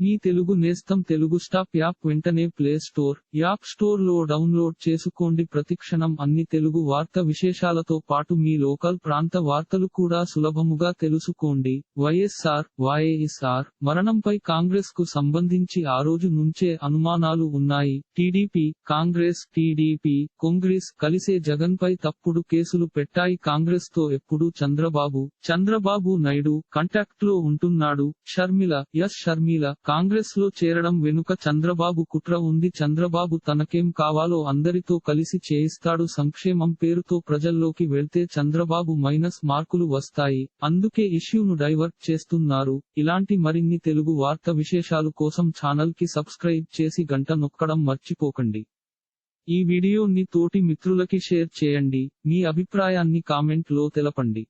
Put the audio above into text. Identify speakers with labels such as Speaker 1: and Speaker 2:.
Speaker 1: మీ తెలుగు నేస్తం Telugu stop app వెంటనే play store app స్టోర్లో డౌన్లోడ్ చేసుకోండి. ప్రతిక్షణం అన్ని తెలుగు వార్త విశేషాలతో పాటు మీ లోకల్ ప్రాంత వార్తలు కూడా సులభముగా తెలుసుకోండి. వైఎస్ఆర్ వైఎస్ఆర్ మరణంపై కాంగ్రెస్కు సంబంధించి ఆ రోజు నుంచే అనుమానాలు ఉన్నాయి. టీడీపీ కాంగ్రెస్ టీడీపీ కాంగ్రెస్ కలిసే జగన్ పై తప్పుడు కేసులు పెట్టాయి. కాంగ్రెస్తో ఎప్పుడు చంద్రబాబు చంద్రబాబు నాయుడు కంటాక్ట్లో ఉంటున్నాడు. షర్మిల ఎస్ షర్మిల కాంగ్రెస్లో చేరడం వెనుక చంద్రబాబు కుట్ర ఉంది. చంద్రబాబు తనకేం కావాలో అందరితో కలిసి చేయిస్తాడు. సంక్షేమం పేరుతో ప్రజల్లోకి వెళ్తే చంద్రబాబు మైనస్ మార్కులు వస్తాయి. అందుకే ఇష్యూను డైవర్ట్ చేస్తున్నారు. ఇలాంటి మరిన్ని తెలుగు వార్త విశేషాలు కోసం ఛానల్కి సబ్స్క్రైబ్ చేసి గంట నొక్కడం మర్చిపోకండి. ఈ వీడియోని తోటి మిత్రులకి షేర్ చేయండి. మీ అభిప్రాయాన్ని కామెంట్లో తెలపండి.